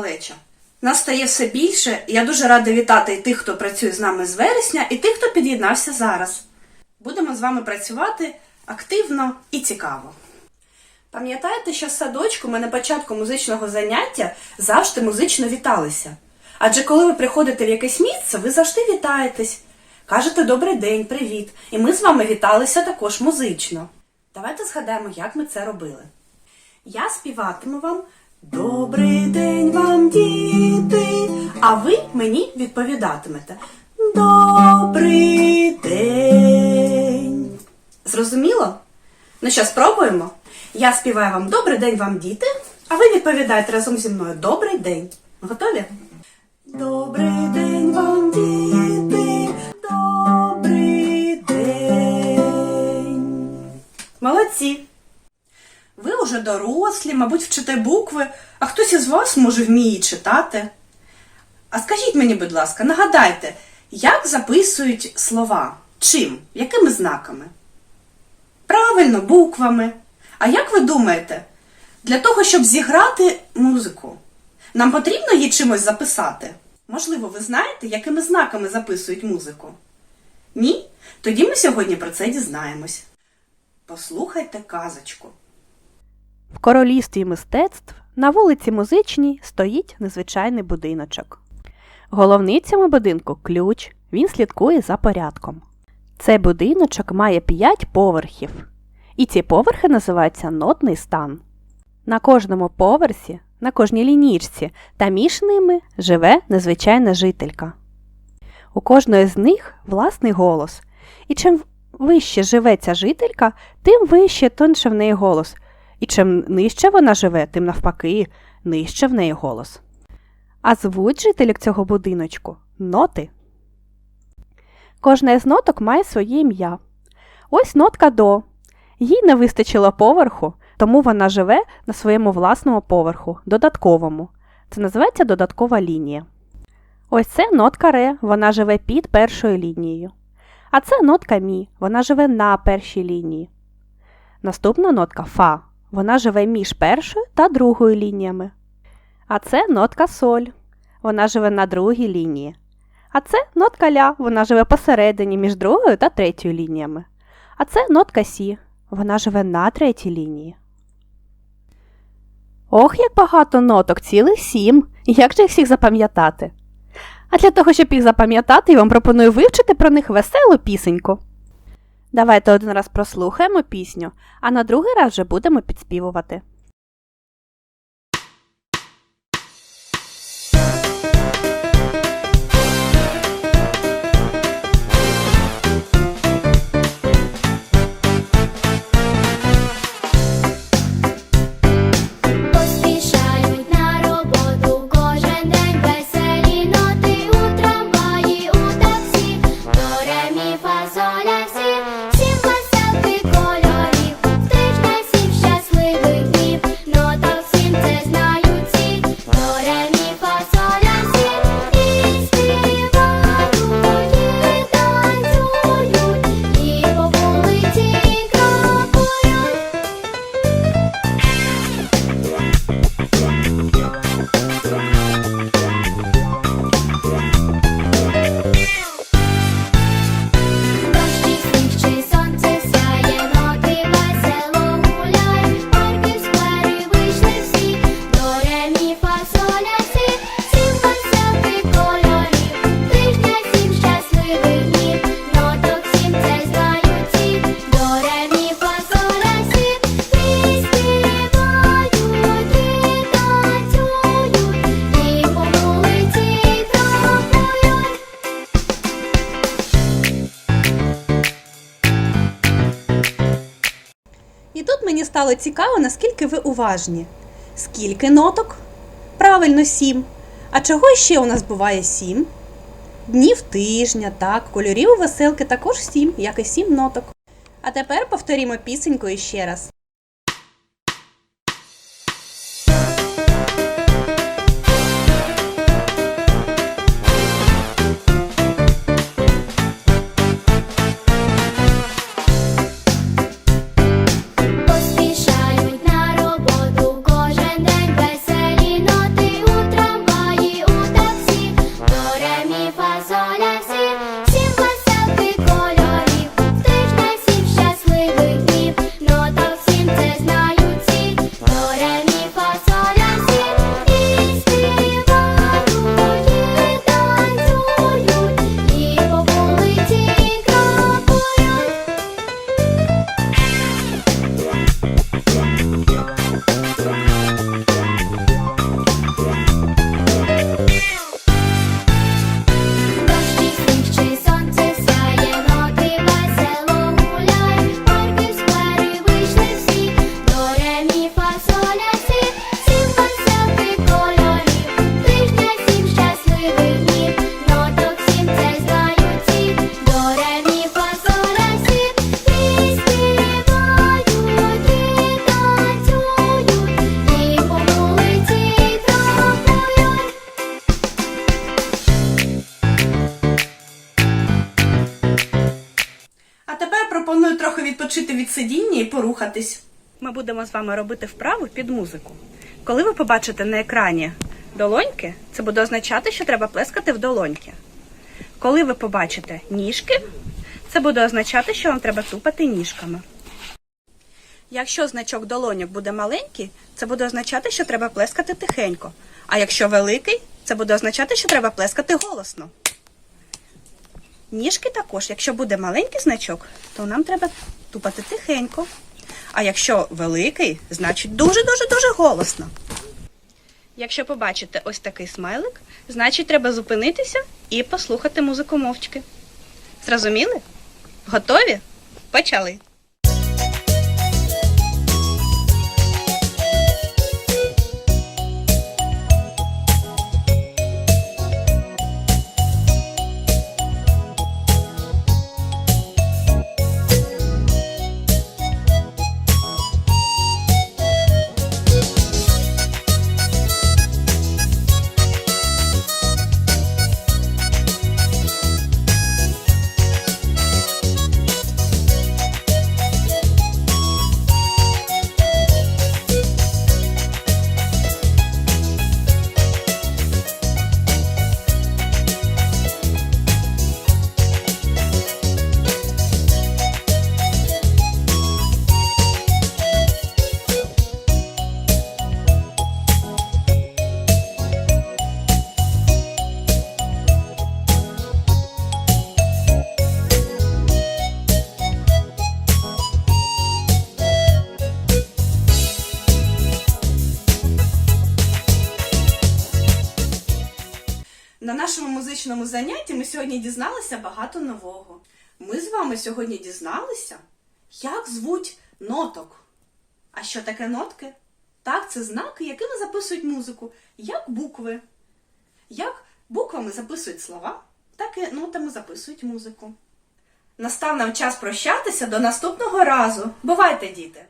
малеча. Нас стає все більше, я дуже рада вітати і тих, хто працює з нами з вересня, і тих, хто під'єднався зараз. Будемо з вами працювати активно і цікаво. Пам'ятаєте, що в садочку ми на початку музичного заняття завжди музично віталися. Адже коли ви приходите в якесь місце, ви завжди вітаєтесь. Кажете добрий день, привіт. І ми з вами віталися також музично. Давайте згадаємо, як ми це робили. Я співатиму вам Добрий день вам, діти, а ви мені відповідатимете Добрий день. Зрозуміло? Ну що, спробуємо? Я співаю вам Добрий день вам, діти, а ви відповідаєте разом зі мною Добрий день. Готові? Добрий день вам, діти, добрий день. Молодці! Ви уже дорослі, мабуть, вчите букви, а хтось із вас, може, вміє читати. А скажіть мені, будь ласка, нагадайте, як записують слова? Чим? Якими знаками? Правильно, буквами. А як ви думаєте, для того, щоб зіграти музику, нам потрібно її чимось записати? Можливо, ви знаєте, якими знаками записують музику? Ні? Тоді ми сьогодні про це дізнаємось. Послухайте казочку. В королівстві мистецтв на вулиці Музичній стоїть незвичайний будиночок. Головний цьому будинку ключ, він слідкує за порядком. Цей будиночок має 5 поверхів, і ці поверхи називаються нотний стан. На кожному поверсі, на кожній лінійці та між ними живе незвичайна жителька. У кожної з них власний голос, і чим вище живе ця жителька, тим вище тонше в неї голос, і чим нижче вона живе, тим навпаки, нижче в неї голос. А звуть жителів цього будиночку ноти. Кожна із ноток має своє ім'я. Ось нотка до. Їй не вистачило поверху, тому вона живе на своєму власному поверху, додатковому. Це називається додаткова лінія. Ось це нотка ре, вона живе під першою лінією. А це нотка мі, вона живе на першій лінії. Наступна нотка фа. Вона живе між першою та другою лініями. А це нотка соль. Вона живе на другій лінії. А це нотка ля. Вона живе посередині між другою та третьою лініями. А це нотка сі. Вона живе на третій лінії. Ох, як багато ноток, цілих сім. Як же їх всіх запам'ятати? А для того, щоб їх запам'ятати, я вам пропоную вивчити про них веселу пісеньку. Давайте один раз прослухаємо пісню, а на другий раз вже будемо підспівувати. І тут мені стало цікаво, наскільки ви уважні. Скільки ноток? Правильно, сім. А чого ще у нас буває сім? Днів тижня, так, кольорів веселки також сім, як і сім ноток. А тепер повторімо пісеньку іще раз. Пропоную трохи відпочити від сидіння і порухатись. Ми будемо з вами робити вправу під музику. Коли ви побачите на екрані долоньки, це буде означати, що треба плескати в долоньки. Коли ви побачите ніжки, це буде означати, що вам треба тупати ніжками. Якщо значок долоньок буде маленький, це буде означати, що треба плескати тихенько. А якщо великий, це буде означати, що треба плескати голосно. Ніжки також, якщо буде маленький значок, то нам треба тупати тихенько. А якщо великий, значить дуже-дуже дуже голосно. Якщо побачите ось такий смайлик, значить треба зупинитися і послухати музику мовчки. Зрозуміли? Готові? Почали. Музичному занятті ми сьогодні дізналися багато нового. Ми з вами сьогодні дізналися, як звуть ноток. А що таке нотки? Так, це знаки, якими записують музику, як букви. Як буквами записують слова, так і нотами записують музику. Настав нам час прощатися до наступного разу. Бувайте, діти!